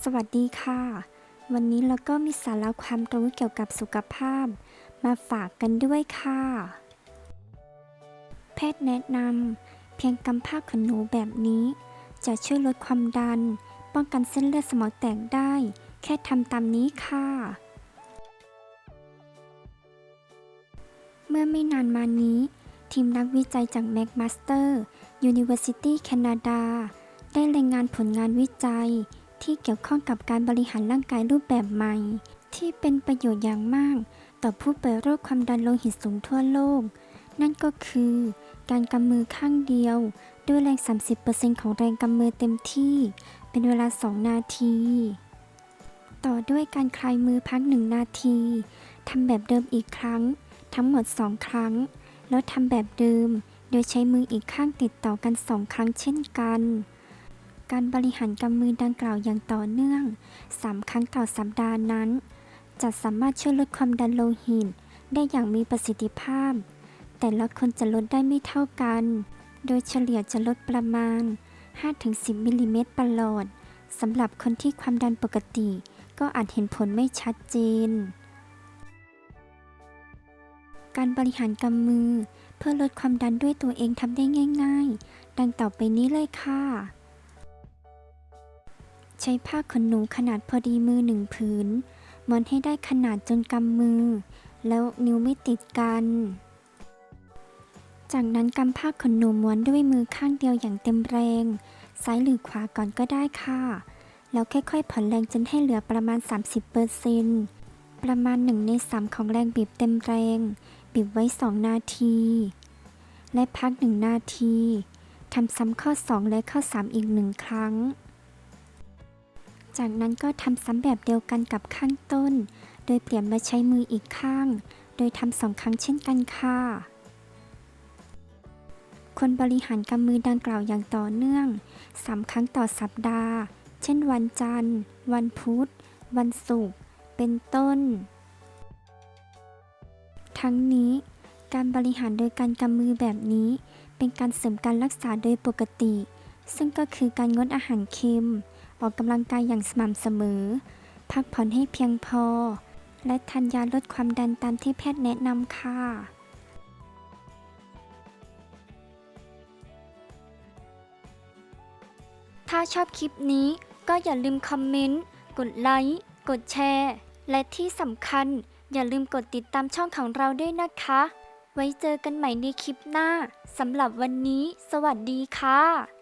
สวัสดีค่ะ วันนี้เราก็มีสาระความรู้เกี่ยวกับสุขภาพ มาฝากกันด้วยค่ะ แพทย์แนะนำเพียงกำผ้าขนหนูแบบนี้ จะช่วยลดความดัน ป้องกันเส้นเลือดสมองแตกได้ แค่ทำตามนี้ค่ะ เมื่อไม่นานมานี้ ทีมนักวิจัยจาก McMaster University Canada ได้รายงานผลงานวิจัย ที่เกี่ยวข้องกับการบริหารร่างกายรูปแบบใหม่ ที่เป็นประโยชน์อย่างมาก ต่อผู้ป่วยโรคความดันโลหิตสูงทั่วโลก นั่นก็คือ การกำมือข้างเดียว ด้วยแรง 30%ของแรงกำมือเต็มที่ เป็นเวลา 2 นาที ต่อด้วยการคลายมือพัก 1 นาทีทำแบบเดิมอีกครั้ง ทั้งหมด 2 ครั้ง แล้วทำแบบเดิม โดยใช้มืออีกข้างติดต่อกัน 2 ครั้งเช่นกัน การบริหารกำมือดังกล่าวอย่างต่อเนื่อง 3 ครั้งต่อสัปดาห์นั้น จะสามารถช่วยลดความดันโลหิตได้อย่างมีประสิทธิภาพ แต่ละคนจะลดได้ไม่เท่ากัน โดยเฉลี่ยจะลดประมาณ 5-10 มิลลิเมตรประหลอดสำหรับคนที่ความดันปกติ ก็อาจเห็นผลไม่ชัดเจน การบริหารกำมือ เพื่อลดความดันด้วยตัวเองทำได้ง่าย ๆ ดังต่อไปนี้เลยค่ะ ใช้ผ้าขนหนูขนาดพอดีมือหนึ่งผืนม้วนให้ได้ขนาดจนกำมือ แล้วนิ้วไม่ติดกัน จากนั้นกำผ้าขนหนูม้วนด้วยมือข้างเดียวอย่างเต็มแรง ซ้ายหรือขวาก่อนก็ได้ค่ะ แล้วค่อยๆผ่อนแรงจนให้เหลือประมาณ 30%ปอร์เซนประมาณ1ใน3ของแรงบีบเต็มแรง บีบไว้2นาที และพัก1นาทีทำซ้ำข้อ2และข้อ3อีกหนึ่งครั้ง จากนั้นก็ทำซ้ำแบบเดียวกันกับข้างต้น โดยเปลี่ยนมาใช้มืออีกข้าง โดยทำสองครั้งเช่นกันค่ะควรบริหารกำมือดังกล่าวอย่างต่อเนื่อง3ครั้งต่อสัปดาห์ เช่นวันจันทร์ วันพุธ วันศุกร์ เป็นต้น ทั้งนี้ การบริหารโดยการกำมือแบบนี้ เป็นการเสริมการรักษาโดยปกติ ซึ่งก็คือการงดอาหารเค็ม ออกกำลังกายอย่างสม่ำเสมอ พักผ่อนให้เพียงพอ และทานยาลดความดันตามที่แพทย์แนะนำค่ะถ้าชอบคลิปนี้ก็อย่าลืมคอมเมนต์ กดไลค์ กดแชร์ และที่สำคัญ อย่าลืมกดติดตามช่องของเราด้วยนะคะ ไว้เจอกันใหม่ในคลิปหน้า สำหรับวันนี้ สวัสดีค่ะ